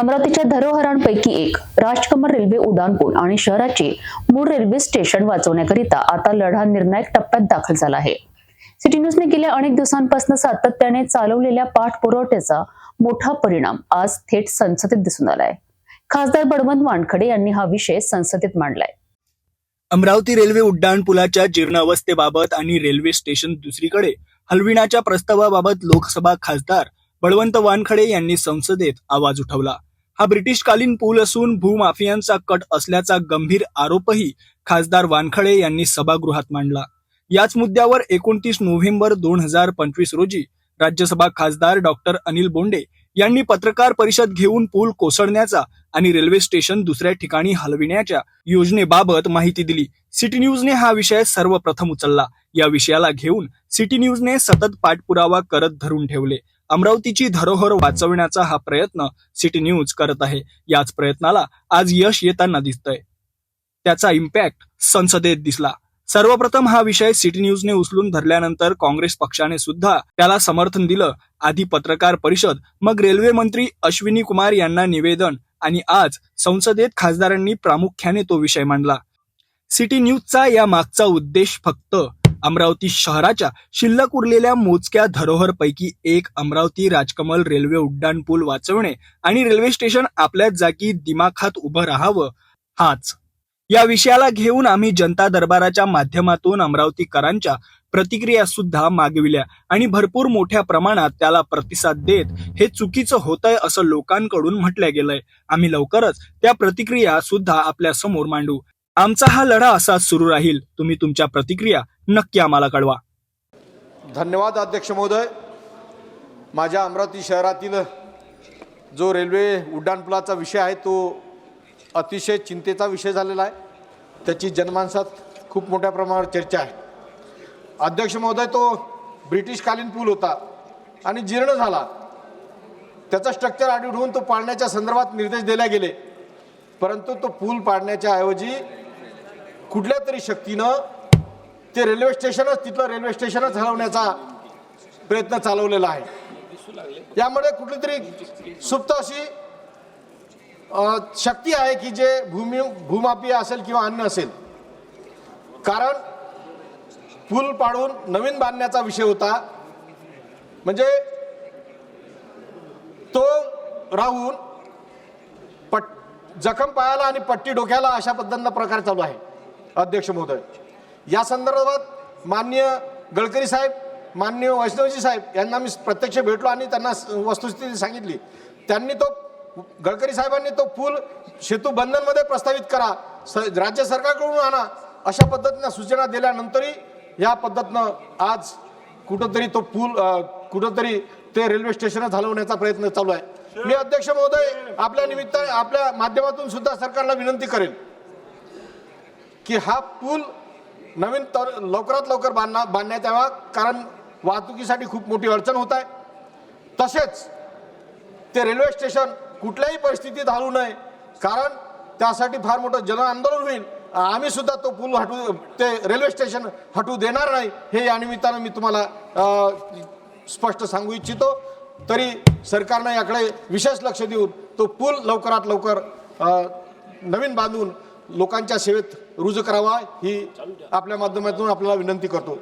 अमरावतीच्या धरोहरांपैकी एक. राजकमल रेल्वे उड्डाणपूल आणि शहराचे मूळ रेल्वे स्टेशन वाचवण्याकरिता आता लढा निर्णायक टप्प्यात दाखल झाला आहे. सिटी न्यूजने गेल्या अनेक दिवसांपासून सातत्याने चालवलेल्या पाठपुरवठ्याचा मोठा परिणाम आज थेट संसदेत दिसून आलाय. खासदार बळवंत वानखडे यांनी हा विषय संसदेत मांडलाय. अमरावती रेल्वे उड्डाण पुलाच्या जीर्णावस्थेबाबत आणि रेल्वे स्टेशन दुसरीकडे हलविण्याच्या प्रस्तावाबाबत लोकसभा खासदार बळवंत वानखडे यांनी संसदेत आवाज उठवला. हा ब्रिटिशकालीन पूल असून भूमाफियांचा कट असल्याचा गंभीर आरोपही खासदार वानखळे यांनी सभागृहात मांडला. याच मुद्द्यावर एकोणतीस नोव्हेंबर दोन हजार पंचवीस रोजी राज्यसभा खासदार डॉक्टर अनिल बोंडे यांनी पत्रकार परिषद घेऊन पूल कोसळण्याचा आणि रेल्वे स्टेशन दुसऱ्या ठिकाणी हलविण्याच्या योजनेबाबत माहिती दिली. सिटी न्यूजने हा विषय सर्वप्रथम उचलला. या विषयाला घेऊन सिटी न्यूजने सतत पाठपुरावा करत धरून ठेवले. अमरावतीची धरोहर वाचवण्याचा हा प्रयत्न सिटी न्यूज करत आहे. याच प्रयत्नाला आज यश येताना दिसतंय. त्याचा इम्पॅक्ट संसदेत दिसला. सर्वप्रथम हा विषय सिटी न्यूजने उचलून धरल्यानंतर काँग्रेस पक्षाने सुद्धा त्याला समर्थन दिलं. आधी पत्रकार परिषद मग रेल्वे मंत्री अश्विनी कुमार यांना निवेदन आणि आज संसदेत खासदारांनी प्रामुख्याने तो विषय मांडला. सिटी न्यूजचा या मागचा उद्देश फक्त अमरावती शहराच्या शिल्लक उरलेल्या मोजक्या धरोहरपैकी एक अमरावती राजकमल रेल्वे उड्डाण पूल वाचवणे आणि रेल्वे स्टेशन आपल्या जागी दिमाखात उभं राहावं हाच. या विषयाला घेऊन आम्ही जनता दरबाराच्या माध्यमातून अमरावतीकरांच्या प्रतिक्रिया सुद्धा मागविल्या आणि भरपूर मोठ्या प्रमाणात त्याला प्रतिसाद देत हे चुकीचं होतंय असं लोकांकडून म्हटलं गेलंय. आम्ही लवकरच त्या प्रतिक्रिया सुद्धा आपल्यासमोर मांडू. आमचा हा लढा असाच सुरू राहील. तुम्ही तुमच्या प्रतिक्रिया नक्की आम्हाला कळवा. धन्यवाद अध्यक्ष महोदय. माझ्या अमरावती शहरातील जो रेल्वे उड्डाणपुलाचा विषय आहे तो अतिशय चिंतेचा विषय झालेला आहे. त्याची जनमानसात खूप मोठ्या प्रमाणावर चर्चा आहे. अध्यक्ष महोदय तो ब्रिटिशकालीन पूल होता आणि जीर्ण झाला. त्याचा स्ट्रक्चर आढळून तो पाडण्याच्या संदर्भात निर्देश दिले गेले. परंतु तो पूल पाडण्याच्या ऐवजी कुठल्या तरी शक्तीनं ते रेल्वे स्टेशनच तिथलं रेल्वे स्टेशनच हलवण्याचा प्रयत्न चालवलेला आहे. यामुळे कुठली तरी सुप्त अशी शक्ती आहे की जे भूमी भूमापी असेल किंवा अन्न असेल. कारण पूल पाडून नवीन बांधण्याचा विषय होता. म्हणजे तो राहून पट जखम पायाला आणि पट्टी डोक्याला अशा पद्धतीनं प्रकार चालू आहे. अध्यक्ष महोदय. या संदर्भात माननीय गडकरी साहेब माननीय वैष्णवजी साहेब यांना मी प्रत्यक्ष भेटलो आणि त्यांना वस्तुस्थिती सांगितली. त्यांनी तो गडकरी साहेबांनी तो पूल सेतू बंधनमध्ये प्रस्तावित करा स राज्य सरकारकडून आणा अशा पद्धतीनं सूचना दिल्यानंतरही या पद्धतीनं आज कुठंतरी तो पूल कुठंतरी ते रेल्वे स्टेशन हलवण्याचा प्रयत्न चालू आहे. मी अध्यक्ष महोदय आपल्या निमित्त आपल्या माध्यमातून सुद्धा सरकारला विनंती करेल की हा पूल नवीन तर लवकरात लवकर बांधणार बांधण्यात यावा कारण वाहतुकीसाठी खूप मोठी अडचण होत आहे. तसेच ते रेल्वे स्टेशन कुठल्याही परिस्थितीत हलवू नये कारण त्यासाठी फार मोठं जन आंदोलन होईल. आम्ही सुद्धा तो पूल हटवू ते रेल्वे स्टेशन हटवू देणार नाही हे या निमित्तानं मी तुम्हाला स्पष्ट सांगू इच्छितो. तरी सरकारनं याकडे विशेष लक्ष देऊन तो पूल लवकरात लवकर नवीन बांधून लोकांच्या सेवेत रुजू करावा ही आपल्या माध्यमातून आपल्याला विनंती करतो.